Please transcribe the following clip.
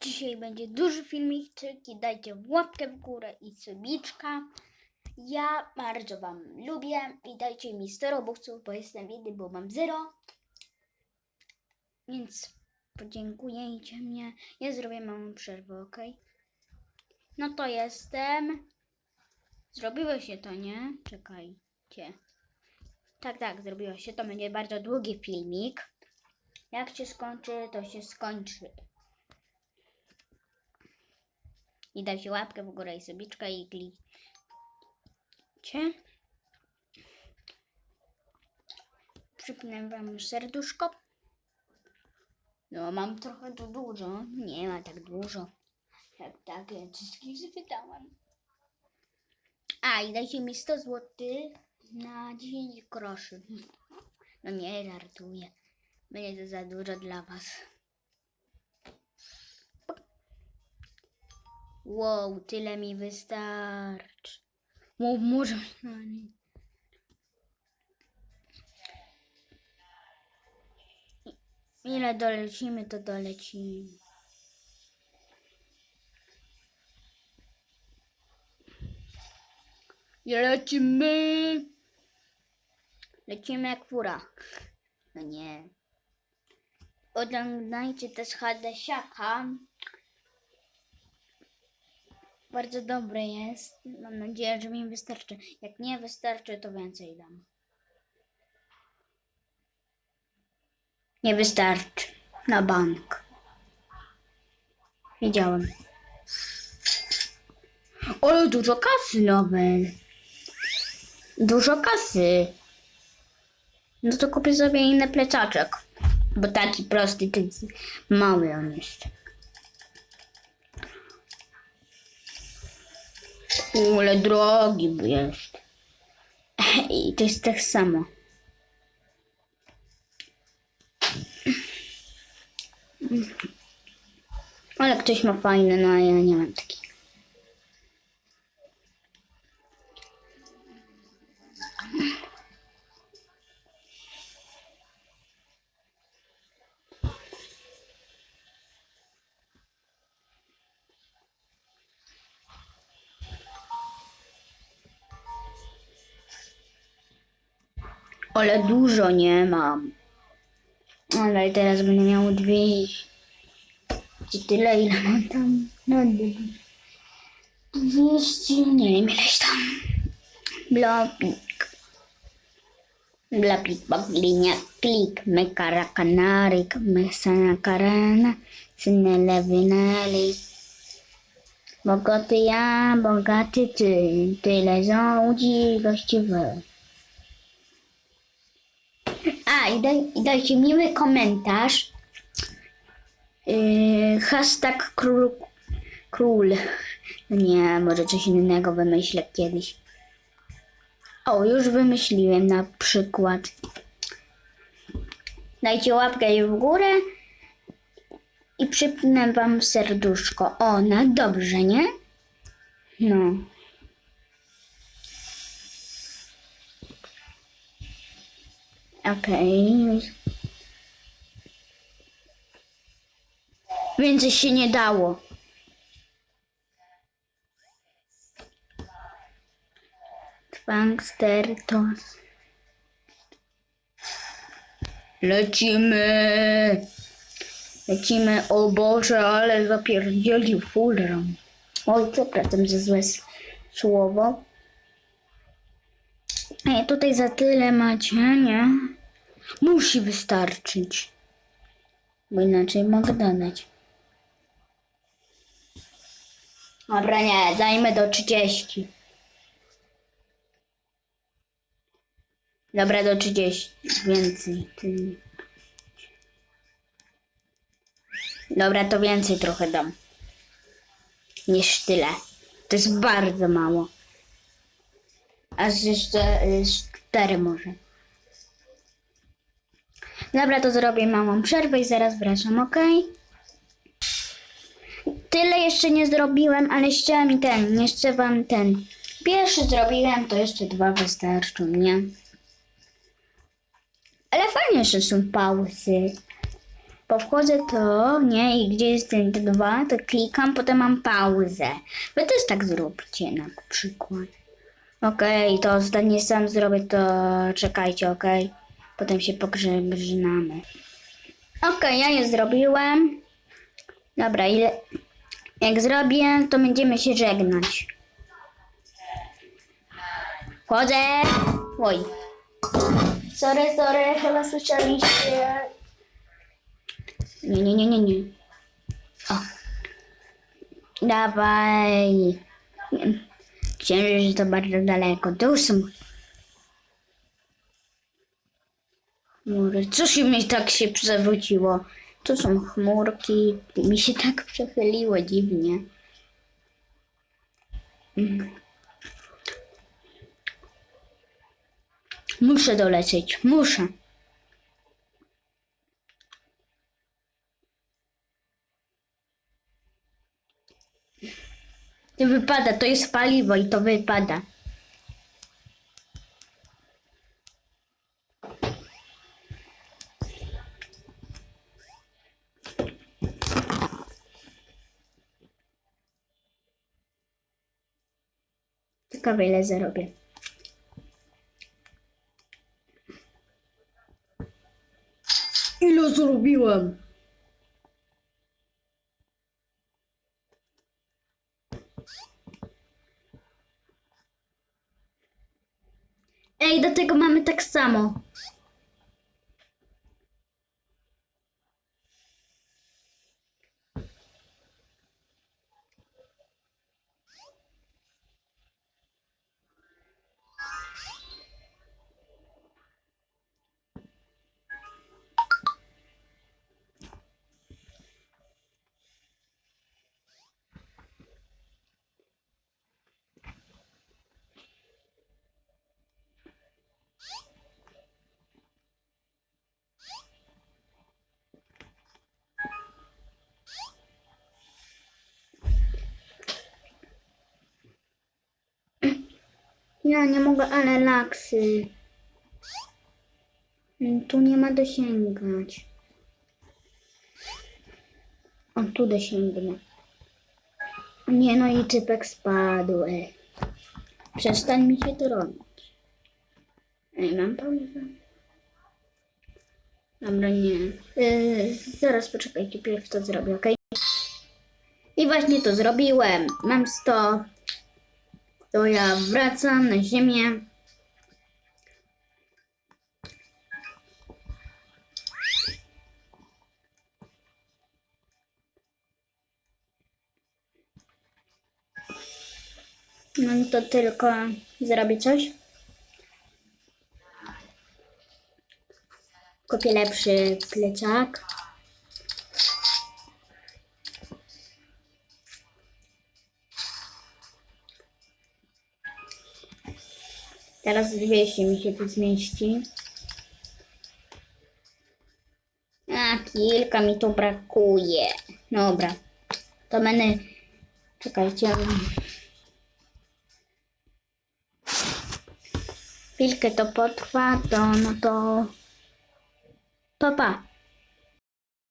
Dzisiaj będzie duży filmiczek i dajcie łapkę w górę i subiczka. Ja bardzo Wam lubię i dajcie mi 100 robuxów, bo jestem biedny, bo mam 0. Więc podziękujecie mnie. Ja zrobię małą przerwę, ok? No to jestem. Zrobiło się to, nie? Czekajcie. Tak, tak, zrobiło się. To będzie bardzo długi filmik. Jak się skończy, to się skończy. I dajcie łapkę w górę i subiczka i klikcie. Przypnę wam serduszko. No, mam trochę tu dużo. Nie ma tak dużo. Jak tak, ja wszystkich zapytałam. A, i dajcie mi 100 zł na 10 groszy. No nie, żartuję. Będzie to za dużo dla was. Wow, tyle mi wystarczy. Wow, może... Ile dolecimy, to dolecimy. I lecimy. Lecimy jak fura. No nie. Oglądajcie też Hadesiaka. Bardzo dobry jest. Mam nadzieję, że mi wystarczy. Jak nie wystarczy, to więcej dam. Nie wystarczy. Na bank. Wiedziałem. Ale dużo kasy nawet. Dużo kasy. No to kupię sobie inny plecaczek. Bo taki prosty, taki mały on jest. Ale drogi jest. I to jest tak samo. Ale ktoś ma fajny, no ja nie mam. Ale dużo nie mam. Ale teraz będę miał dwie. Czy tyle, ile mam tam? No, dwieście, nie wiem, ileś tam. Blopik. Blopik, baglinia, klik, mekara, kanarik, mesana, karana, synele, wyneli. Bogaty ja, bogaty ty, tyle rządzi właściwy. I, daj, i dajcie miły komentarz. Yy, hashtag król, król. No Nie, może coś innego wymyślę kiedyś. O, już wymyśliłem na przykład. Dajcie łapkę w górę i przypnę wam serduszko. O, na dobrze, nie? No. Okej. Więcej się nie dało. Twangster to... Lecimy! Lecimy, o Boże, ale zapierdzielił furą. Oj, przepraszam za złe słowo. Tutaj za tyle macie, nie? Musi wystarczyć. Bo inaczej mogę dodać. Dobra, nie, dajmy do 30. Dobra, do 30. Więcej. Dobra, to więcej trochę dam. Niż tyle. To jest bardzo mało. Aż jeszcze y, cztery może. Dobra, to zrobię małą przerwę i zaraz wracam, ok? Tyle jeszcze nie zrobiłem, ale jeszcze mi ten, jeszcze wam ten. Pierwszy zrobiłem, to jeszcze dwa wystarczą, nie? Ale fajnie, że są pausy. Bo wchodzę to, nie, i gdzie jest ten dwa, to klikam, potem mam pauzę. Wy też tak zróbcie na przykład. Okej, to zdanie sam zrobię, to czekajcie, okej? Potem się pogrzebrzynamy. Okej, ja je zrobiłem. Dobra, ile... Jak zrobię, to będziemy się żegnać. Wchodzę! Oj. Sorry, sorry, chyba słyszeliście. Nie, nie, nie, nie, nie. O. Dawaj. Nie. Księżyc to bardzo daleko. Tu są chmury. Co się mi tak się przewróciło? Tu są chmurki. Mi się tak przechyliło dziwnie. Muszę dolecieć. Muszę. To wypada, to jest paliwo i to wypada. Ciekawe ile zarobię. Ile zarobiłem? Ej, do tego mamy tak samo. Ja nie mogę, ale laksy. Mm, Tu nie ma dosięgać. O, tu dosięgnę. Nie no i typek spadł. Ej. Przestań mi się to robić. Ej, mam pauzę. Dobra, nie. Yy, zaraz poczekajcie, pierw to zrobię, ok? I właśnie to zrobiłem. Mam 100. To ja wracam na ziemię. No to tylko zrobię coś. Kupię lepszy plecak. Teraz 200 mi się tu zmieści. A, kilka mi tu brakuje. Dobra. To będę... Czekajcie. Chwilkę to potrwa, to no to... Pa, pa.